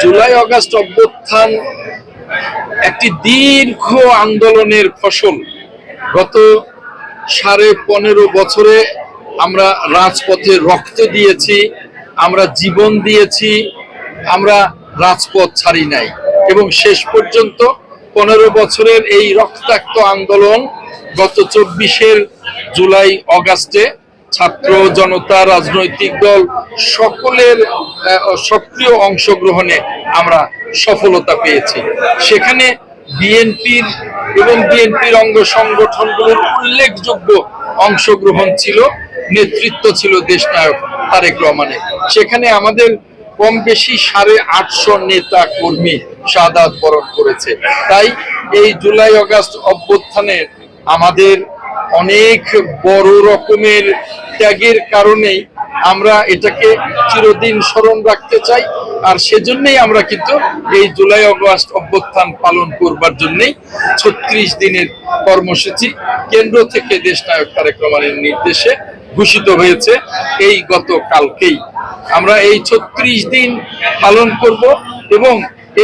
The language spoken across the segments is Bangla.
জুলাই অগাস্ট অভ্যুত্থান একটি দীর্ঘ আন্দোলনের ফসল। গত সাড়ে পনেরো বছরে আমরা রাজপথে রক্ত দিয়েছি, আমরা জীবন দিয়েছি, আমরা রাজপথ ছাড়ি নাই। এবং শেষ পর্যন্ত পনেরো বছরের এই রক্তাক্ত আন্দোলন গত চব্বিশের জুলাই অগাস্টে ছাত্র জনতা, রাজনৈতিক দল সকলের সক্রিয় অংশগ্রহণে আমরা সফলতা পেয়েছি। সেখানে বিএনপির এবং বিএনপির অঙ্গ সংগঠনগুলোর উল্লেখযোগ্য অংশগ্রহণ ছিল, নেতৃত্ব ছিল দেশনায়ক তারেক রহমানের। সেখানে আমাদের কম বেশি সাড়ে আটশো নেতা কর্মী শাহাদ বরণ করেছে। তাই এই জুলাই অগাস্ট অভ্যুত্থানের আমাদের অনেক বড় রকমের ত্যাগের কারণেই আমরা এটাকে চিরদিন স্মরণ রাখতে চাই। আর সেজন্যই আমরা কিন্তু এই জুলাই অগস্ট অভ্যুত্থান পালন করবার জন্যই ছত্রিশ দিনের কর্মসূচি কেন্দ্র থেকে দেশ নায়ক তারেক রহমানের নির্দেশে ঘোষিত হয়েছে। এই গতকালকেই আমরা এই ছত্রিশ দিন পালন করব এবং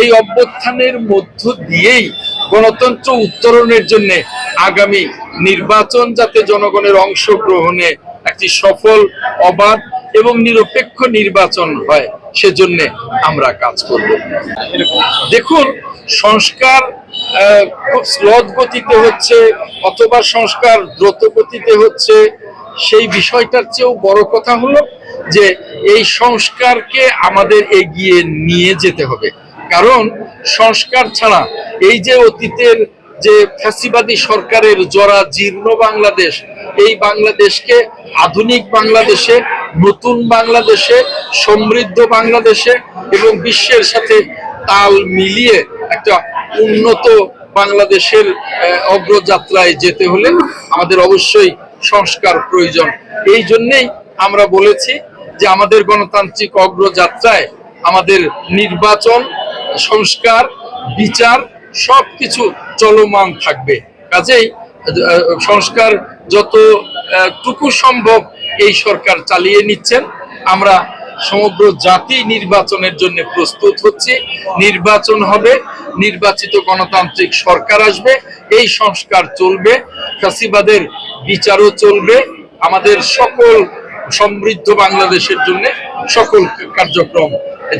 এই অভ্যুত্থানের মধ্য দিয়েই গণতন্ত্র উত্তরণের জন্য আগামী নির্বাচন যাতে জনগণের অংশগ্রহণে একটি সফল, অবাধ এবং নিরপেক্ষ নির্বাচন হয়, সেজন্য আমরা কাজ করব। দেখুন, সংস্কার খুব স্লথ গতিতে হচ্ছে অথবা সংস্কার দ্রুত গতিতে হচ্ছে। সেই বিষয়টার চেয়েও বড় কথা হলো যে এই সংস্কারকে আমাদের এগিয়ে নিয়ে যেতে হবে। কারণ সংস্কার ছাড়া এই যে অতীতের যে ফ্যাসিবাদী সরকারের জরা জীর্ণ বাংলাদেশ, এই বাংলাদেশকে আধুনিক বাংলাদেশে, নতুন বাংলাদেশে, সমৃদ্ধ বাংলাদেশে এবং বিশ্বের সাথে তাল মিলিয়ে একটা উন্নত বাংলাদেশের অগ্রযাত্রায় যেতে হলে আমাদের অবশ্যই সংস্কার প্রয়োজন। এই জন্যেই আমরা বলেছি যে আমাদের গণতান্ত্রিক অগ্রযাত্রায় আমাদের নির্বাচন, সংস্কার, বিচার সবকিছু চলমান থাকবে। কাজেই সংস্কার যত টুকু সম্ভব এই সরকার চালিয়ে নিচ্ছেন। আমরা সমগ্র জাতি নির্বাচনের জন্য প্রস্তুত হচ্ছে। নির্বাচন হবে, নির্বাচিত গণতান্ত্রিক সরকার আসবে, এই সংস্কার চলবে, ফ্যাসিবাদের বিচারও চলবে। আমাদের সকল সমৃদ্ধ বাংলাদেশের জন্য সকল কার্যক্রম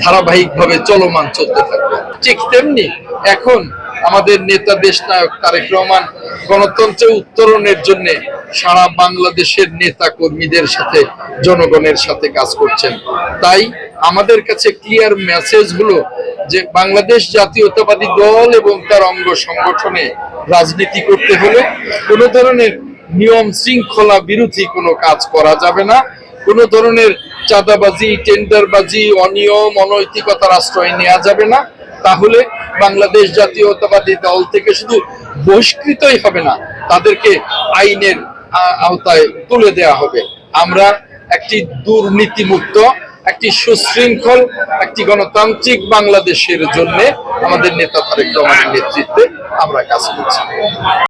ধারাবাহিকভাবে চলমান চলতে থাকবে। ঠিক তেমনি এখন আমাদের নেতা দেশ নায়ক তারেক রহমান গণতন্ত্রে উত্তরণের জন্য সারা বাংলাদেশের নেতা কর্মীদের সাথে, জনগণের সাথে কাজ করছেন। তাই আমাদের কাছে ক্লিয়ার মেসেজ হলো যে বাংলাদেশ জাতীয়তাবাদী দল এবং তার অঙ্গ সংগঠনে রাজনীতি করতে হলে কোনো ধরনের নিয়ম শৃঙ্খলা বিরোধী কোনো কাজ করা যাবে না। কোনো ধরনের চাঁদাবাজি টেন্ডারবাজি অনিয়ম অনৈতিকতার আশ্রয় নেওয়া যাবে না। তাহলে বাংলাদেশ জাতীয়তাবাদী দল থেকে শুধু বহিষ্কৃতই হবে না, তাদেরকে আইনের আওতায় তুলে দেয়া হবে। আমরা একটি দুর্নীতিমুক্ত, একটি সুশৃঙ্খল, একটি গণতান্ত্রিক বাংলাদেশের জন্য আমাদের নেতা তারেক রহমানের নেতৃত্বে আমরা কাজ করছি।